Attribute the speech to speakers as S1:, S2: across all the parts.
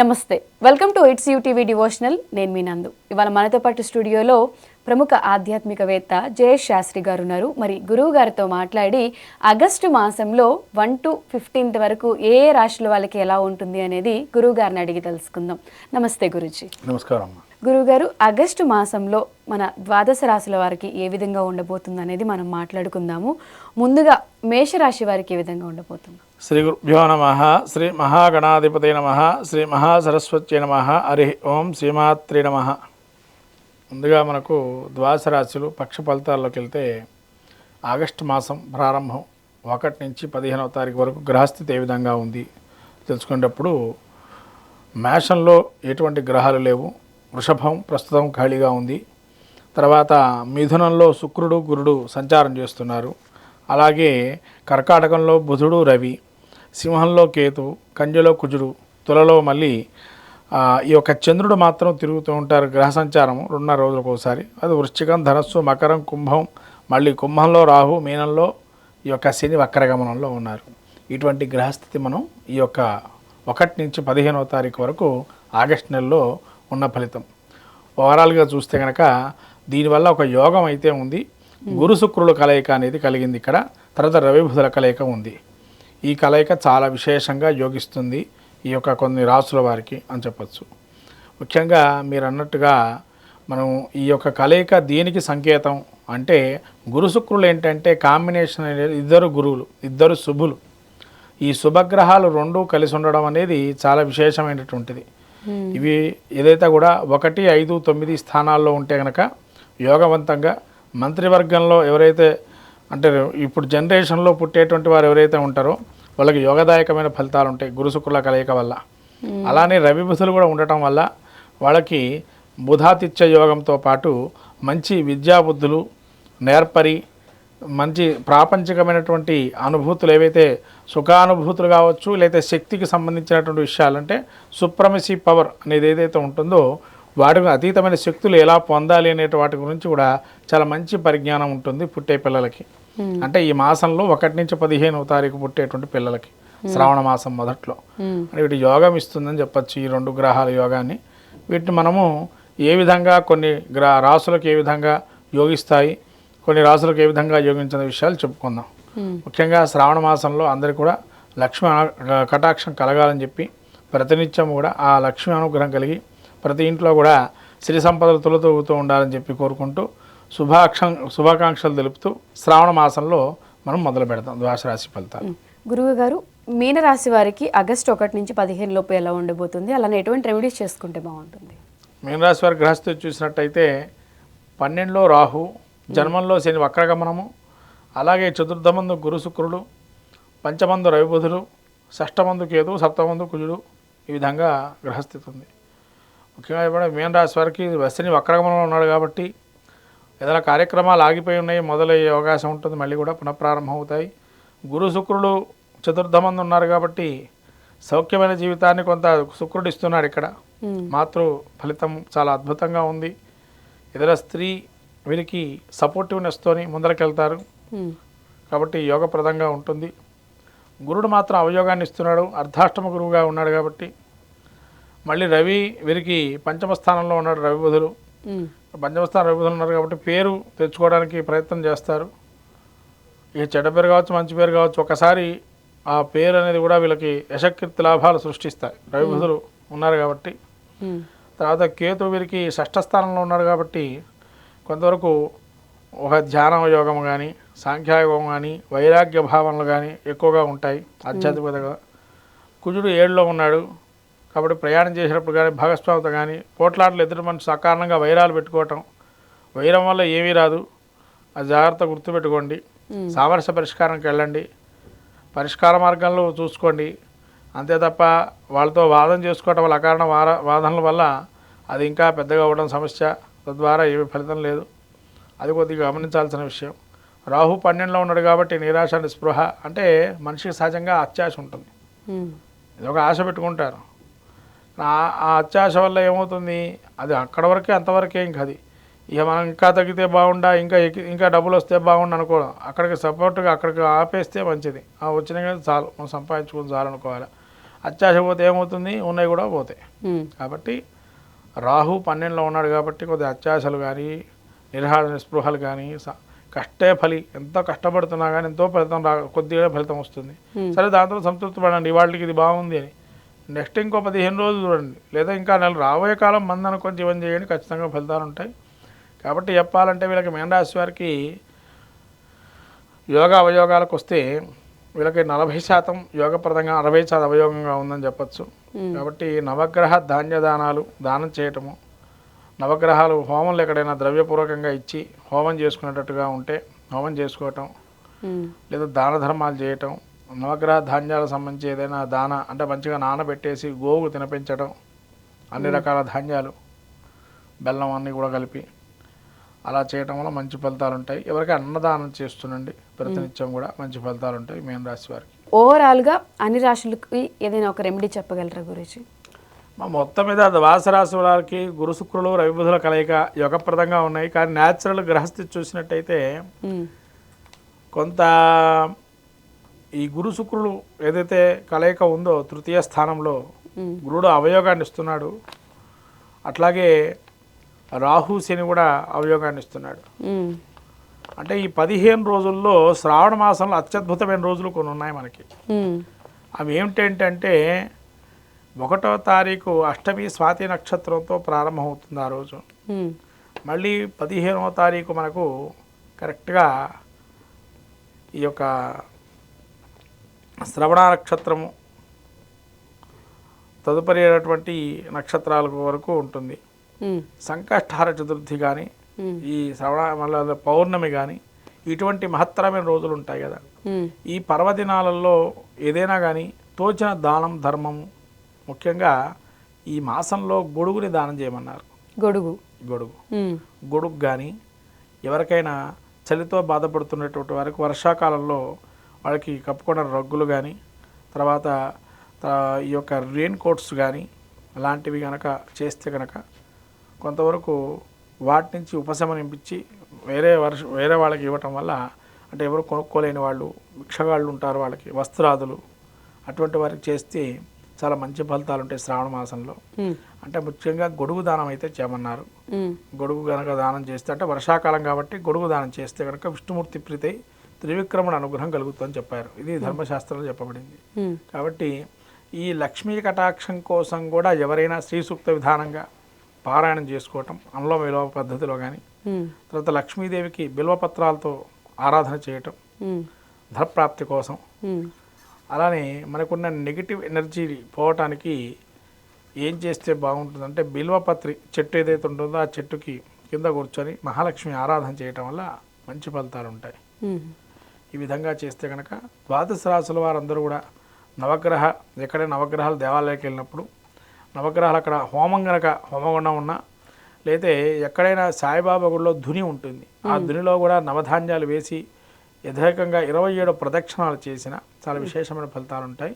S1: నమస్తే. Welcome to it's UTV devotional. నేను మీ నందు. ఇవాళ మనతో పాటు స్టూడియోలో ప్రముఖ ఆధ్యాత్మికవేత్త జయేష్ శాస్త్రి గారు ఉన్నారు. మరి గురువు గారితో మాట్లాడి ఆగస్టు మాసంలో వన్ టు ఫిఫ్టీన్త్ వరకు ఏ ఏ రాశుల వాళ్ళకి ఎలా ఉంటుంది అనేది గురువు గారిని అడిగి తెలుసుకుందాం. నమస్తే గురుజీ.
S2: నమస్కారం అమ్మా.
S1: గురువుగారు ఆగస్టు మాసంలో మన ద్వాదశ రాశుల వారికి ఏ విధంగా ఉండబోతుంది అనేది మనం మాట్లాడుకుందాము. ముందుగా మేషరాశి వారికి ఏ విధంగా ఉండబోతుంది?
S2: శ్రీ గురుభ్యో నమ శ్రీ మహాగణాధిపతి నమ శ్రీ మహాసరస్వతి నమ హరి ఓం శ్రీమాత్రి నమ. ముందుగా మనకు ద్వాదశ రాశులు పక్ష ఫలితాల్లోకి వెళ్తే ఆగస్టు మాసం ప్రారంభం ఒకటి నుంచి పదిహేనవ తారీఖు వరకు గ్రహస్థితి ఏ విధంగా ఉంది తెలుసుకునేటప్పుడు మేషంలో ఎటువంటి గ్రహాలు లేవు. వృషభం ప్రస్తుతం ఖాళీగా ఉంది. తర్వాత మిథునంలో శుక్రుడు గురుడు సంచారం చేస్తున్నారు. అలాగే కర్కాటకంలో బుధుడు రవి సింహంలో కేతు కంజలో కుజుడు తులలో మళ్ళీ ఈ యొక్క చంద్రుడు మాత్రం తిరుగుతూ ఉంటారు గ్రహ సంచారం రెండున్నర రోజులకు ఒకసారి అది వృశ్చికం ధనస్సు మకరం కుంభం మళ్ళీ కుంభంలో రాహు మీనంలో ఈ యొక్క శని వక్రగమనంలో ఉన్నారు. ఇటువంటి గ్రహస్థితి మనం ఈ యొక్క ఒకటి నుంచి పదిహేనవ తారీఖు వరకు ఆగస్టు నెలలో ఉన్న ఫలితం. ఓవరాల్గా చూస్తే కనుక దీనివల్ల ఒక యోగం అయితే ఉంది. గురు శుక్రుల కలయిక అనేది కలిగింది ఇక్కడ. తర్వాత రవి బుధుల కలయిక ఉంది. ఈ కలయిక చాలా విశేషంగా యోగిస్తుంది ఈ యొక్క కొన్ని రాసుల వారికి అని చెప్పచ్చు. ముఖ్యంగా మీరు అన్నట్టుగా మనం ఈ యొక్క కలయిక దేనికి సంకేతం అంటే గురు శుక్రులు ఏంటంటే కాంబినేషన్ అనేది ఇద్దరు గురువులు ఇద్దరు శుభులు. ఈ శుభగ్రహాలు రెండూ కలిసి ఉండడం అనేది చాలా విశేషమైనటువంటిది. ఇవి ఏదైతే కూడా ఒకటి ఐదు తొమ్మిది స్థానాల్లో ఉంటే కనుక యోగవంతంగా మంత్రివర్గంలో ఎవరైతే అంటే ఇప్పుడు జనరేషన్లో పుట్టేటువంటి వారు ఎవరైతే ఉంటారో వాళ్ళకి యోగదాయకమైన ఫలితాలు ఉంటాయి గురు శుక్రుల కలయిక వల్ల. అలానే రవి బుధులు కూడా ఉండటం వల్ల వాళ్ళకి బుధాతిత్య యోగంతో పాటు మంచి విద్యాబుద్ధులు నేర్పరి మంచి ప్రాపంచికమైనటువంటి అనుభూతులు ఏవైతే సుఖానుభూతులు కావచ్చు లేకపోతే శక్తికి సంబంధించినటువంటి విషయాలు అంటే సుప్రమసీ పవర్ అనేది ఏదైతే ఉంటుందో వాటికి అతీతమైన శక్తులు ఎలా పొందాలి అనే వాటి గురించి కూడా చాలా మంచి పరిజ్ఞానం ఉంటుంది పుట్టే పిల్లలకి. అంటే ఈ మాసంలో ఒకటి నుంచి పదిహేనవ తారీఖు పుట్టేటువంటి పిల్లలకి శ్రావణ మాసం మొదట్లో. అంటే వీటి యోగం ఇస్తుందని చెప్పచ్చు ఈ రెండు గ్రహాల యోగాన్ని. వీటిని మనము ఏ విధంగా కొన్ని గ్రహ రాసులకు ఏ విధంగా యోగిస్తాయి కొన్ని రాసులకు ఏ విధంగా యోగించిన విషయాలు చెప్పుకుందాం. ముఖ్యంగా శ్రావణ మాసంలో అందరికీ కూడా లక్ష్మి కటాక్షం కలగాలని చెప్పి ప్రతినిత్యం కూడా ఆ లక్ష్మి అనుగ్రహం కలిగి ప్రతి ఇంట్లో కూడా సిరి సంపదలు తొలతూగుతూ ఉండాలని చెప్పి కోరుకుంటూ శుభాక్ష శుభాకాంక్షలు తెలుపుతూ శ్రావణ మాసంలో మనం మొదలు పెడతాం ద్వాదశ రాశి ఫలితాలు.
S1: గురువు గారు మీనరాశి వారికి ఆగస్టు ఒకటి నుంచి పదిహేను లోపు ఎలా ఉండబోతుంది? అలానే ఎటువంటి రెమెడీస్ చేసుకుంటే బాగుంటుంది?
S2: మీనరాశి వారి గ్రహస్థితి చూసినట్టయితే పన్నెండులో రాహు జన్మంలో శని వక్రగమనము అలాగే చతుర్థమందు గురు శుక్రుడు పంచమందు రవిబుధుడు షష్టమందు కేతు సప్తమందు కుజుడు ఈ విధంగా గ్రహస్థితి ఉంది ముఖ్యంగా ఇప్పుడు మీనరాశి వారికి శని వక్రగమనంలో ఉన్నాడు కాబట్టి ఏదైనా కార్యక్రమాలు ఆగిపోయి ఉన్నాయి మొదలయ్యే అవకాశం ఉంటుంది మళ్ళీ కూడా పునఃప్రారంభం అవుతాయి గురు శుక్రుడు చతుర్థమందు ఉన్నారు కాబట్టి సౌఖ్యమైన జీవితాన్ని కొంత శుక్రుడు ఇస్తున్నాడు ఇక్కడ. మాతృ ఫలితం చాలా అద్భుతంగా ఉంది. ఇతర స్త్రీ వీరికి సపోర్టివ్నెస్తోని ముందరకెళ్తారు. కాబట్టి యోగప్రదంగా ఉంటుంది. గురుడు మాత్రం అవయోగాన్ని ఇస్తున్నాడు. అర్ధాష్టమ గురువుగా ఉన్నాడు కాబట్టి మళ్ళీ రవి వీరికి పంచమ స్థానంలో ఉన్నాడు రవి బుధులు. పంచమ స్థానం రవి బుధులు ఉన్నారు కాబట్టి పేరు తెచ్చుకోవడానికి ప్రయత్నం చేస్తారు. ఇక చెడ్డ పేరు కావచ్చు మంచి పేరు కావచ్చు ఒకసారి ఆ పేరు అనేది కూడా వీళ్ళకి యశకీర్తి లాభాలు సృష్టిస్తాయి. రవి బుధులు ఉన్నారు కాబట్టి. తర్వాత కేతు వీరికి షష్ఠ స్థానంలో ఉన్నాడు కాబట్టి కొంతవరకు ఒక ధ్యాన యోగం కానీ సాంఖ్యాయోగం కానీ వైరాగ్య భావనలు కానీ ఎక్కువగా ఉంటాయి ఆధ్యాత్మికతగా. కుజుడు ఏడులో ఉన్నాడు. కాబట్టి ప్రయాణం చేసేటప్పుడు కానీ భాగస్వామితో కానీ పోట్లాటలు ఎదుటి మనిషి సకారణంగా వైరాలు పెట్టుకోవటం వైరం వల్ల ఏమీ రాదు. అది జాగ్రత్త గుర్తుపెట్టుకోండి. సామరస్య పరిష్కారంకి వెళ్ళండి. పరిష్కార మార్గాల్లో చూసుకోండి. అంతే తప్ప వాళ్ళతో వాదన చేసుకోవటం వల్ల అకారణ వాదనల వల్ల అది ఇంకా పెద్దగా అవ్వడం సమస్య. తద్వారా ఏమి ఫలితం లేదు. అది కొద్దిగా గమనించాల్సిన విషయం. రాహు పన్నెండులో ఉన్నాడు కాబట్టి నిరాశ నిస్పృహ అంటే మనిషికి సహజంగా అత్యాశ ఉంటుంది. ఇది ఒక ఆశ పెట్టుకుంటారు. ఆ అత్యాశ వల్ల ఏమవుతుంది? అది అక్కడ వరకే అంతవరకే ఇంక అది. ఇక మనం ఇంకా తగ్గితే బాగుండా ఇంకా ఇంకా డబ్బులు వస్తే బాగుండు అనుకోవడం. అక్కడికి సపోర్ట్గా అక్కడికి ఆపేస్తే మంచిది. ఆ వచ్చిన కానీ చాలు. మనం సంపాదించుకుని చాలు అనుకోవాలి. అత్యాశ పోతే ఏమవుతుంది? ఉన్నాయి కూడా పోతాయి. కాబట్టి రాహు పన్నెండులో ఉన్నాడు కాబట్టి కొద్దిగా అత్యాశలు కానీ నిర్హార నిస్పృహలు కానీ కష్టే ఫలి ఎంతో కష్టపడుతున్నా కానీ ఎంతో ఫలితం రా కొద్దిగా ఫలితం వస్తుంది. సరే దాంతో సంతృప్తి పడండి. ఇవాళకి ఇది బాగుంది అని. నెక్స్ట్ ఇంకో పదిహేను రోజులు చూడండి. లేదా ఇంకా నెల రాబోయే కాలం మంది అనుకొని జీవనం చేయండి. ఖచ్చితంగా ఫలితాలు ఉంటాయి. కాబట్టి చెప్పాలంటే వీళ్ళకి మేనరాశి వారికి యోగ అవయోగాలకు వస్తే వీళ్ళకి నలభై శాతం యోగప్రదంగా అరవై శాతం అవయోగంగా ఉందని చెప్పచ్చు. కాబట్టి నవగ్రహ ధాన్య దానాలు దానం చేయటము నవగ్రహాలు హోమంలో ఎక్కడైనా ద్రవ్యపూర్వకంగా ఇచ్చి హోమం చేసుకునేటట్టుగా ఉంటే హోమం చేసుకోవటం లేదా దాన ధర్మాలు చేయటం నవగ్రహ ధాన్యాలకు సంబంధించి ఏదైనా దాన అంటే మంచిగా నానబెట్టేసి గోవుకు తినిపించడం అన్ని రకాల ధాన్యాలు బెల్లం అన్నీ కూడా కలిపి అలా చేయటం వల్ల మంచి ఫలితాలు ఉంటాయి. ఎవరికి అన్నదానం చేస్తుండండి ప్రతినిత్యం కూడా మంచి ఫలితాలు ఉంటాయి మేన రాశి వారికి.
S1: ఓవరాల్గా అన్ని రాశులకి ఏదైనా ఒక రెమెడీ చెప్పగలరా గురించి
S2: మా మొత్తం మీద ద్వాస రాశి వారికి గురు శుక్రులు రవిబుధుల కలయిక యోగప్రదంగా ఉన్నాయి. కానీ న్యాచురల్ గ్రహస్థితి చూసినట్టయితే కొంత ఈ గురు శుక్రులు ఏదైతే కలయిక ఉందో తృతీయ స్థానంలో గురుడు అవయోగాన్ని ఇస్తున్నాడు. అట్లాగే రాహు శని కూడా అవయోగాన్ని ఇస్తున్నాడు. అంటే ఈ పదిహేను రోజుల్లో శ్రావణ మాసంలో అత్యద్భుతమైన రోజులు కొన్ని ఉన్నాయి మనకి. అవి ఏమిటంటే ఒకటో తారీఖు అష్టమి స్వాతి నక్షత్రంతో ప్రారంభమవుతుంది ఆ రోజు. మళ్ళీ పదిహేనవ తారీఖు మనకు కరెక్ట్గా ఈ యొక్క శ్రవణ నక్షత్రము తదుపరి అయినటువంటి నక్షత్రాల వరకు ఉంటుంది. సంకష్టహార చతుర్థి కానీ ఈ శ్రవణ మళ్ళీ పౌర్ణమి కానీ ఇటువంటి మహత్తరమైన రోజులు ఉంటాయి కదా. ఈ పర్వదినాలలో ఏదైనా కానీ తోచిన దానం ధర్మము ముఖ్యంగా ఈ మాసంలో గొడుగుని దానం చేయమన్నారు.
S1: గొడుగు.
S2: గొడుగు. గొడుగు కానీ ఎవరికైనా చలితో బాధపడుతున్నటువంటి వారికి వర్షాకాలంలో వాళ్ళకి కప్పుకున్న రగ్గులు కానీ తర్వాత ఈ యొక్క రెయిన్ కోట్స్ కానీ అలాంటివి కనుక చేస్తే కనుక కొంతవరకు వాటి నుంచి ఉపశమనింపించి వేరే వర్ష వేరే వాళ్ళకి ఇవ్వటం వల్ల అంటే ఎవరు కొనుక్కోలేని వాళ్ళు భిక్షగాళ్ళు ఉంటారు వాళ్ళకి వస్త్రాదులు అటువంటి వారికి చేస్తే చాలా మంచి ఫలితాలు ఉంటాయి శ్రావణ మాసంలో. అంటే ముఖ్యంగా గొడుగు దానం అయితే చేయమన్నారు. గొడుగు కనుక దానం చేస్తే అంటే వర్షాకాలం కాబట్టి గొడుగు దానం చేస్తే కనుక విష్ణుమూర్తి ప్రీతై త్రివిక్రముడు అనుగ్రహం కలుగుతుందని చెప్పారు. ఇది ధర్మశాస్త్రంలో చెప్పబడింది. కాబట్టి ఈ లక్ష్మీ కటాక్షం కోసం కూడా ఎవరైనా శ్రీ సూక్త విధానంగా పారాయణం చేసుకోవటం అనులో విలోమ పద్ధతిలో కానీ తర్వాత లక్ష్మీదేవికి బిల్వపత్రాలతో ఆరాధన చేయటం ధనప్రాప్తి కోసం. అలానే మనకున్న నెగిటివ్ ఎనర్జీ పోవటానికి ఏం చేస్తే బాగుంటుందంటే బిల్వపత్రి చెట్టు ఏదైతే ఉంటుందో ఆ చెట్టుకి కింద కూర్చొని మహాలక్ష్మి ఆరాధన చేయటం వల్ల మంచి ఫలితాలు ఉంటాయి. ఈ విధంగా చేస్తే కనుక ద్వాదశ రాశుల వారందరూ కూడా నవగ్రహ ఎక్కడైనా నవగ్రహాలు దేవాలయానికి వెళ్ళినప్పుడు నవగ్రహాలు అక్కడ హోమం గనక హోమగుండం ఉన్నా లేతే ఎక్కడైనా సాయిబాబా గుడిలో ధుని ఉంటుంది. ఆ ధునిలో కూడా నవధాన్యాలు వేసి యథేకంగా ఇరవై ఏడు ప్రదక్షిణాలు చేసిన చాలా విశేషమైన ఫలితాలు ఉంటాయి.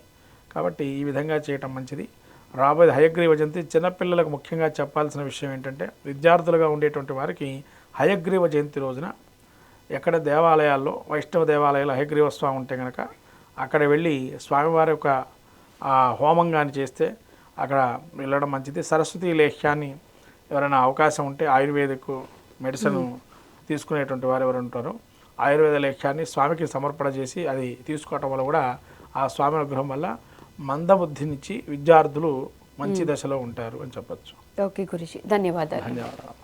S2: కాబట్టి ఈ విధంగా చేయటం మంచిది. రాబోయే హయగ్రీవ జయంతి చిన్నపిల్లలకు ముఖ్యంగా చెప్పాల్సిన విషయం ఏంటంటే విద్యార్థులుగా ఉండేటువంటి వారికి హయగ్రీవ జయంతి రోజున ఎక్కడ దేవాలయాల్లో వైష్ణవ దేవాలయాల్లో హయగ్రీవ స్వామి ఉంటే కనుక అక్కడ వెళ్ళి స్వామివారి యొక్క హోమం కానీ చేస్తే అక్కడ వెళ్ళడం మంచిది. సరస్వతి లేహ్యాన్ని ఎవరైనా అవకాశం ఉంటే ఆయుర్వేదిక్ మెడిసిన్ తీసుకునేటువంటి వారు ఎవరు ఉంటారో ఆయుర్వేద లేఖ్యాన్ని స్వామికి సమర్పణ చేసి అది తీసుకోవటం వల్ల కూడా ఆ స్వామి అనుగ్రహం వల్ల మందబుద్ధినిచ్చి విద్యార్థులు మంచి దశలో ఉంటారు అని చెప్పచ్చు.
S1: ఓకే గురుజీ. ధన్యవాదాలు.
S2: ధన్యవాదాలు.